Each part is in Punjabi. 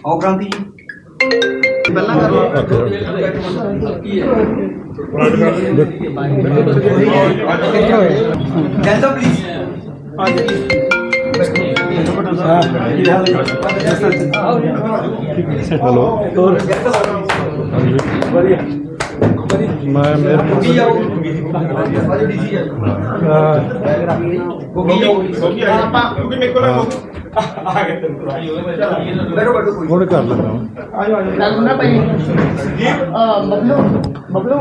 ਆਓ ਕ੍ਰਾਂਤੀ ਜੀ। ਪਹਿਲਾਂ ਕਰ ਲਓ। ਜੈਸਾ ਪਲੀਜ਼ ਹੈਲੋ। ਮੈਂ ਮੇਰੇ ਕੀ ਆਓ ਸਾਰੇ ਡੀਸੀ ਆ ਗੋਗੀ ਆਓ ਆਪਾਂ ਕਿਉਂਕਿ ਮੇਰੇ ਕੋਲ ਆ ਗਏ ਬੈਠੋ ਬੈਠੋ ਕੋਈ ਹੁਣ ਕਰ ਲੈਂਦਾ ਗੱਲ ਨਾ ਪਈ ਆ ਬਬਲੂ ਬਬਲੂ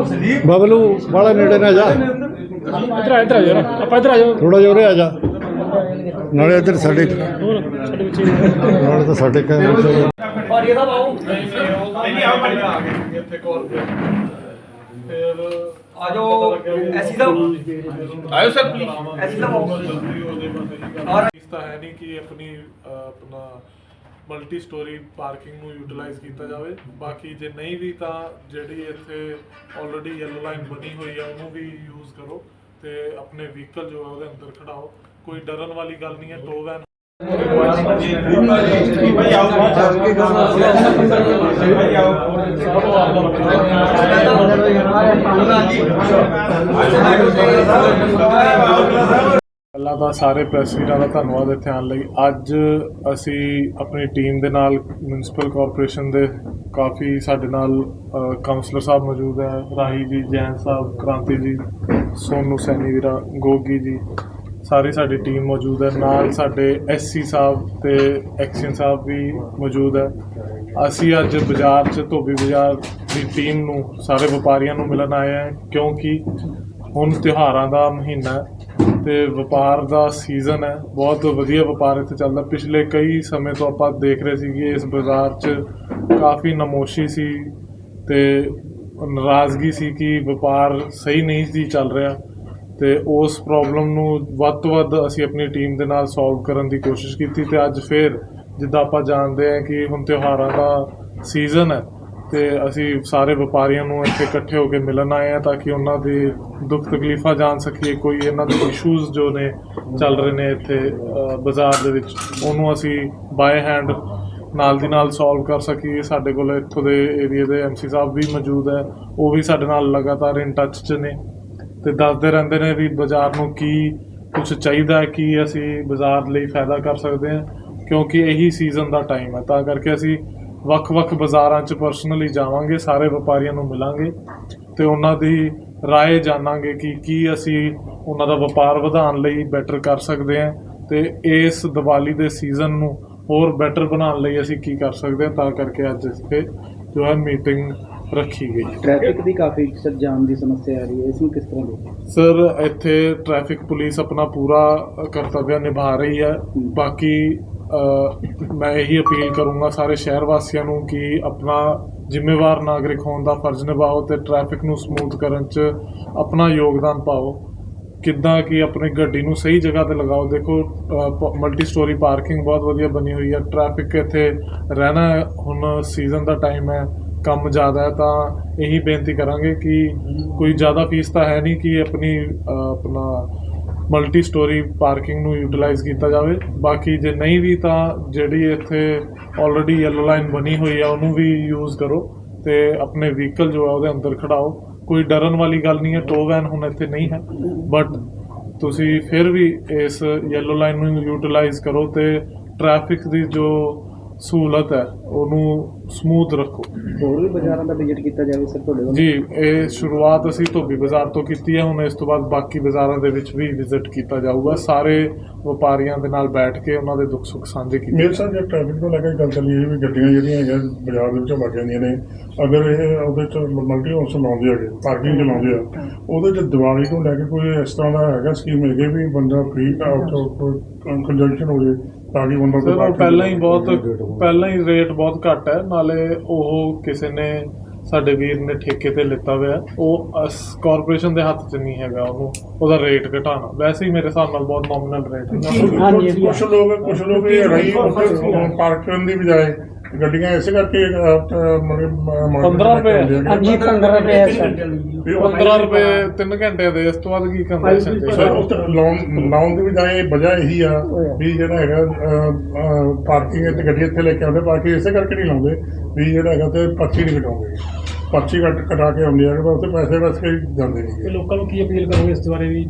ਬਬਲੂ ਵਾਲਾ ਨੇੜੇ ਨਾ ਜਾ। ਇਧਰ ਇਧਰ ਆ ਜਾ ਆਪਾਂ ਇਧਰ ਆ ਜਾ ਥੋੜਾ ਜਿਹਾ ਉਰੇ ਆ ਜਾ। ਨਾਲੇ ਇੱਧਰ ਸਾਡੇ ਹੋਰ ਸਾਡੇ ਵਿੱਚ ਨਾਲੇ ਤਾਂ ਸਾਡੇ ਚ ਔਰ ਇਹਦਾ ਬਾਉ ਨਹੀਂ ਆਓ ਭਾਈ ਆ ਗਏ ਇੱਥੇ ਕਾਲ। ਤੇ ਫਿਰ ਆ ਜਾਓ ਐਸੀ ਦਾ ਆਇਓ ਸਰ ਪਲੀਜ਼ ਐਸੀ ਦਾ ਆਓ। ਔਰ ਇਸ ਤਾਂ ਹੈ ਨਹੀਂ ਕਿ ਆਪਣੀ ਅਹ, ਆਪਣਾ ਮਲਟੀ ਸਟੋਰੀ ਪਾਰਕਿੰਗ ਨੂੰ ਯੂਟਿਲਾਈਜ਼ ਕੀਤਾ ਜਾਵੇ ਬਾਕੀ ਜੇ ਨਹੀਂ ਵੀ ਤਾਂ ਜਿਹੜੀ ਇੱਥੇ ਆਲਰੇਡੀ ਯੈਲੋ ਲਾਈਨ ਬਣੀ ਹੋਈ ਹੈ ਉਹਨੂੰ ਵੀ ਯੂਜ਼ ਕਰੋ ਤੇ ਆਪਣੇ ਵਹੀਕਲ ਜੋ ਹੈ ਉਹਦੇ ਅੰਦਰ ਖੜਾਓ ਕੋਈ ਡਰਨ ਵਾਲੀ ਗੱਲ ਨਹੀਂ ਹੈ ਟੋ ਵੈਨ ਪਹਿਲਾਂ ਤਾਂ ਸਾਰੇ ਪ੍ਰੈਸ ਵੀਰਾਂ ਦਾ ਧੰਨਵਾਦ ਇੱਥੇ ਆਉਣ ਲਈ। ਅੱਜ ਅਸੀਂ ਆਪਣੀ ਟੀਮ ਦੇ ਨਾਲ ਮਿਊਨਿਸਪਲ ਕਾਰਪੋਰੇਸ਼ਨ ਦੇ ਕਾਫੀ ਸਾਡੇ ਨਾਲ ਕਾਉਂਸਲਰ ਸਾਹਿਬ ਮੌਜੂਦ ਹੈ, ਰਾਹੀ ਜੀ, ਜੈਨ ਸਾਹਿਬ, ਕ੍ਰਾਂਤੀ ਜੀ, ਸੋਨੂ ਸੈਣੀ ਵੀਰਾ, ਗੋਗੀ ਜੀ। ਸਾਰੀ ਸਾਡੀ ਟੀਮ ਮੌਜੂਦ ਹੈ। ਨਾਲ ਸਾਡੇ ਐਸਸੀ ਸਾਹਿਬ ਤੇ ਐਕਸ਼ਨ ਸਾਹਿਬ ਵੀ ਮੌਜੂਦ ਹੈ। ਅਸੀਂ ਅੱਜ ਬਾਜ਼ਾਰ 'ਚ ਧੋਬੀ ਬਾਜ਼ਾਰ ਦੀ ਟੀਮ ਨੂੰ, ਸਾਰੇ ਵਪਾਰੀਆਂ ਨੂੰ ਮਿਲਣ ਆਏ ਹਾਂ ਕਿਉਂਕਿ ਹੁਣ ਤਿਉਹਾਰਾਂ ਦਾ ਮਹੀਨਾ ਹੈ ਤੇ ਵਪਾਰ ਦਾ ਸੀਜ਼ਨ ਹੈ। ਬਹੁਤ ਵਧੀਆ ਵਪਾਰ ਇੱਥੇ ਚੱਲਦਾ। ਪਿਛਲੇ ਕਈ ਸਮੇਂ ਤੋਂ ਆਪਾਂ ਦੇਖ ਰਹੇ ਸੀ ਕਿ ਇਸ ਬਾਜ਼ਾਰ 'ਚ ਕਾਫੀ ਨਮੋਸ਼ੀ ਸੀ ਤੇ ਨਾਰਾਜ਼ਗੀ ਸੀ ਕਿ ਵਪਾਰ ਸਹੀ ਨਹੀਂ ਸੀ ਚੱਲ ਰਿਹਾ। ਤੇ ਉਸ ਪ੍ਰੋਬਲਮ ਨੂੰ ਵੱਧ ਤੋਂ ਵੱਧ ਅਸੀਂ ਆਪਣੀ ਟੀਮ ਦੇ ਨਾਲ ਸੋਲਵ ਕਰਨ ਦੀ ਕੋਸ਼ਿਸ਼ ਕੀਤੀ ਤੇ ਅੱਜ ਫੇਰ ਜਿੱਦਾਂ ਆਪਾਂ ਜਾਣਦੇ ਹਾਂ ਕਿ ਹੁਣ ਤਿਉਹਾਰਾਂ ਦਾ ਸੀਜ਼ਨ ਹੈ ਤੇ ਅਸੀਂ ਸਾਰੇ ਵਪਾਰੀਆਂ ਨੂੰ ਇੱਥੇ ਇਕੱਠੇ ਹੋ ਕੇ ਮਿਲਣ ਆਏ ਆ ਤਾਂ ਕਿ ਉਹਨਾਂ ਦੇ ਦੁੱਖ ਤਕਲੀਫਾਂ ਜਾਣ ਸਕੀਏ, ਕੋਈ ਇਹਨਾਂ ਦੇ ਇਸ਼ੂਜ਼ ਜੋ ਨੇ ਚੱਲ ਰਹੇ ਨੇ ਇੱਥੇ ਬਾਜ਼ਾਰ ਦੇ ਵਿੱਚ, ਉਹਨੂੰ ਅਸੀਂ ਬਾਏ ਹੈਂਡ ਨਾਲ ਦੀ ਨਾਲ ਸੋਲਵ ਕਰ ਸਕੀਏ। ਸਾਡੇ ਕੋਲ ਇੱਥੋਂ ਦੇ ਏਰੀਆ ਦੇ ਐਮਸੀ ਸਾਹਿਬ ਵੀ ਮੌਜੂਦ ਹੈ, ਉਹ ਵੀ ਸਾਡੇ ਨਾਲ ਲਗਾਤਾਰ ਇਨ ਟੱਚ 'ਚ ਨੇ। ਤੇ ਦੱਸਦੇ ਰਹਿੰਦੇ ਨੇ ਵੀ ਬਾਜ਼ਾਰ ਨੂੰ ਕੀ ਕੁਝ ਚਾਹੀਦਾ ਹੈ ਕੀ ਅਸੀਂ ਬਾਜ਼ਾਰ ਲਈ ਫਾਇਦਾ ਕਰ ਸਕਦੇ ਹਾਂ ਕਿਉਂਕਿ ਇਹੀ ਸੀਜ਼ਨ ਦਾ ਟਾਈਮ ਹੈ ਤਾਂ ਕਰਕੇ ਅਸੀਂ ਵੱਖ-ਵੱਖ ਬਾਜ਼ਾਰਾਂ 'ਚ ਪਰਸਨਲੀ ਜਾਵਾਂਗੇ ਸਾਰੇ ਵਪਾਰੀਆਂ ਨੂੰ ਮਿਲਾਂਗੇ ਤੇ ਉਹਨਾਂ ਦੀ رائے ਜਾਣਾਂਗੇ ਕਿ ਕੀ ਅਸੀਂ ਉਹਨਾਂ ਦਾ ਵਪਾਰ ਵਧਾਉਣ ਲਈ ਬੈਟਰ ਕਰ ਸਕਦੇ ਹਾਂ ਤੇ ਇਸ ਦੀਵਾਲੀ ਦੇ ਸੀਜ਼ਨ ਨੂੰ ਹੋਰ ਬੈਟਰ ਬਣਾਉਣ ਲਈ ਅਸੀਂ ਕੀ ਕਰ ਸਕਦੇ ਹਾਂ ਤਾਂ ਕਰਕੇ ਅੱਜ ਇੱਥੇ ਜੋ ਹੈ ਮੀਟਿੰਗ ਰੱਖੀ ਗਈ। ਟ੍ਰੈਫਿਕ ਦੀ ਕਾਫੀ ਸਰ ਜਾਮ ਦੀ ਸਮੱਸਿਆ ਆ ਰਹੀ ਹੈ ਇਸ ਨੂੰ ਕਿਸ ਤਰ੍ਹਾਂ ਦੇਖਦੇ ਸਰ ਇੱਥੇ ਟ੍ਰੈਫਿਕ ਪੁਲਿਸ ਆਪਣਾ ਪੂਰਾ ਕਰਤੱਵ ਨਿਭਾ ਰਹੀ ਹੈ। ਬਾਕੀ ਮੈਂ ਇਹੀ ਅਪੀਲ ਕਰੂੰਗਾ ਸਾਰੇ ਸ਼ਹਿਰ ਵਾਸੀਆਂ ਨੂੰ ਕਿ ਆਪਣਾ ਜ਼ਿੰਮੇਵਾਰ ਨਾਗਰਿਕ ਹੋਣ ਦਾ ਫਰਜ਼ ਨਿਭਾਓ ਤੇ ਟ੍ਰੈਫਿਕ ਨੂੰ ਸਮੂਥ ਕਰਨ 'ਚ ਆਪਣਾ ਯੋਗਦਾਨ ਪਾਓ। ਕਿੱਦਾਂ ਕਿ ਆਪਣੀ ਗੱਡੀ ਨੂੰ ਸਹੀ ਜਗ੍ਹਾ ਤੇ ਲਗਾਓ। ਦੇਖੋ ਮਲਟੀ ਸਟੋਰੀ ਪਾਰਕਿੰਗ ਬਹੁਤ ਵਧੀਆ ਬਣੀ ਹੋਈ ਹੈ। ਟ੍ਰੈਫਿਕ ਇੱਥੇ ਰਹਿਣਾ ਹੁਣ ਸੀਜ਼ਨ ਦਾ ਟਾਈਮ ਹੈ। ਕੰਮ ਜ਼ਿਆਦਾ ਹੈ, ਤਾਂ ਇਹੀ ਬੇਨਤੀ ਕਰਾਂਗੇ ਕਿ ਕੋਈ ਜ਼ਿਆਦਾ ਫੀਸ ਤਾਂ ਹੈ ਨਹੀਂ ਕਿ ਆਪਣੀ ਆਪਣਾ ਮਲਟੀ ਸਟੋਰੀ ਪਾਰਕਿੰਗ ਨੂੰ ਯੂਟਿਲਾਈਜ਼ ਕੀਤਾ ਜਾਵੇ। ਬਾਕੀ ਜੇ ਨਹੀਂ ਵੀ ਤਾਂ ਜਿਹੜੀ ਇੱਥੇ ਆਲਰੇਡੀ ਯੈਲੋ ਲਾਈਨ ਬਣੀ ਹੋਈ ਆ, ਉਹਨੂੰ ਵੀ ਯੂਜ਼ ਕਰੋ ਤੇ ਆਪਣੇ ਵਹੀਕਲ ਜੋ ਆ ਉਹਦੇ ਅੰਦਰ ਖੜਾਓ। ਕੋਈ ਡਰਨ ਵਾਲੀ ਗੱਲ ਨਹੀਂ ਹੈ ਟੋ ਵੈਨ ਹੁਣ ਇੱਥੇ ਨਹੀਂ ਹੈ। ਬਟ ਤੁਸੀਂ ਫਿਰ ਵੀ ਇਸ ਯੈਲੋ ਲਾਈਨ ਨੂੰ ਯੂਟਿਲਾਈਜ਼ ਕਰੋ ਤੇ ਟ੍ਰੈਫਿਕ ਦੀ ਜੋ ਸਹੂਲਤ ਹੈ ਉਹਨੂੰ ਸਮੂਥ ਰੱਖੋ। ਹੋਰ ਵੀ ਬਾਜ਼ਾਰਾਂ ਦਾ ਵਿਜ਼ਿਟ ਕੀਤਾ ਜਾਵੇ ਸਰ ਤੁਹਾਡੇ ਵੱਲੋਂ? ਜੀ ਇਹ ਸ਼ੁਰੂਆਤ ਅਸੀਂ ਧੋਬੀ ਬਾਜ਼ਾਰ ਤੋਂ ਕੀਤੀ ਹੈ ਹੁਣ ਇਸ ਤੋਂ ਬਾਅਦ ਬਾਕੀ ਬਾਜ਼ਾਰਾਂ ਦੇ ਵਿੱਚ ਵੀ ਵਿਜ਼ਿਟ ਕੀਤਾ ਜਾਊਗਾ। ਸਾਰੇ ਵਪਾਰੀਆਂ ਦੇ ਨਾਲ ਬੈਠ ਕੇ ਉਹਨਾਂ ਦੇ ਦੁੱਖ ਸੁੱਖ ਸਾਂਝੇ ਕੀਤੇ ਮੇਰੇ ਸਾਹ ਜੇ ਟ੍ਰੈਫਿਕ ਤੋਂ ਲੈ ਕੇ ਗੱਲ ਚੱਲੀ ਹੈ ਵੀ ਗੱਡੀਆਂ ਜਿਹੜੀਆਂ ਹੈਗੀਆਂ ਬਾਜ਼ਾਰ ਦੇ ਵਿੱਚੋਂ ਵਗ ਜਾਂਦੀਆਂ ਨੇ ਅਗਰ ਇਹ ਉਹਦੇ ਚ ਮਲਟੀ ਹਾਊਸ ਲਾਉਂਦੇ ਹੈਗੇ ਪਾਰਕਿੰਗ ਚ ਲਾਉਂਦੇ ਆ ਉਹਦੇ ਚ ਦੀਵਾਲੀ ਤੋਂ ਲੈ ਕੇ ਕੋਈ ਇਸ ਤਰ੍ਹਾਂ ਦਾ ਹੈਗਾ ਸਕੀਮ ਹੈਗੇ ਵੀ ਬੰਦਾ ਫ੍ਰੀ ਆਊਟ ਕੰਜੰਕਸ਼ਨ ਹੋ ਜੇ ਤਾਂ ਕਿ ਬੰਦਾ ਸਰ ਉਹ ਪਹਿਲਾਂ ਹੀ ਬਹੁਤ। ਪਹਿਲਾਂ ਹੀ ਰੇਟ ਬਹੁਤ ਘੱਟ ਹੈ। ਨਾਲੇ ਉਹ ਕਿਸੇ ਨੇ ਸਾਡੇ ਵੀਰ ਨੇ ਠੇਕੇ ਤੇ ਲਿੱਤਾ ਹੋਇਆ। ਉਹ ਕਾਰਪੋਰੇਸ਼ਨ ਦੇ ਹੱਥ 'ਚ ਨਹੀਂ ਹੈਗਾ ਉਹਨੂੰ। ਉਹਦਾ ਰੇਟ ਘਟਾਉਣਾ। ਵੈਸੇ ਹੀ ਮੇਰੇ ਹਿਸਾਬ ਨਾਲ ਬਹੁਤ ਨੋਮੀਨਲ ਰੇਟ ਹੈ। ਕੁਛ ਲੋਕ ਕੁਛ ਲੋਕ ਇਹ ਰਹੀ ਪਾਰਕ ਕਰਨ ਦੀ ਬਜਾਏ ਗੱਡੀਆਂ ਇਸੇ ਕਰਕੇ ਮਤਲਬ 15 ਰੁਪਏ? ਹਾਂਜੀ 15 ਰੁਪਏ ਹੈ ਸਰ 15 ਰੁਪਏ 3 ਘੰਟੇ ਦੇ ਇਸ ਤੋਂ ਬਾਅਦ ਕੀ ਕੰਪਨਸੇਸ਼ਨ ਸਰ ਉਸ ਲਾਉਣ ਲਾਉਣ ਦੀ ਬਜਾਏ ਵਜ੍ਹਾ ਇਹੀ ਆ ਵੀ ਜਿਹੜਾ ਹੈਗਾ ਪਾਰਕਿੰਗ ਤੇ ਗੱਡੀ ਇੱਥੇ ਲੈ ਕੇ ਆਉਂਦੇ ਬਾਕੀ ਇਸੇ ਕਰਕੇ ਨਹੀਂ ਲਾਉਂਦੇ ਵੀ ਜਿਹੜਾ ਹੈਗਾ ਤੇ ਪਰਚੀ ਨਹੀਂ ਕਟਾਉਂਦੇ। ਪਰਚੀ ਕੱਟ ਕਟਾ ਕੇ ਆਉਂਦੇ ਆ ਕਿ ਉੱਥੇ ਪੈਸੇ ਵਸ ਕੇ ਜਾਂਦੇ ਨਹੀਂ। ਲੋਕਾਂ ਨੂੰ ਕੀ ਅਪੀਲ ਕਰੋਗੇ ਇਸ ਬਾਰੇ ਵੀ?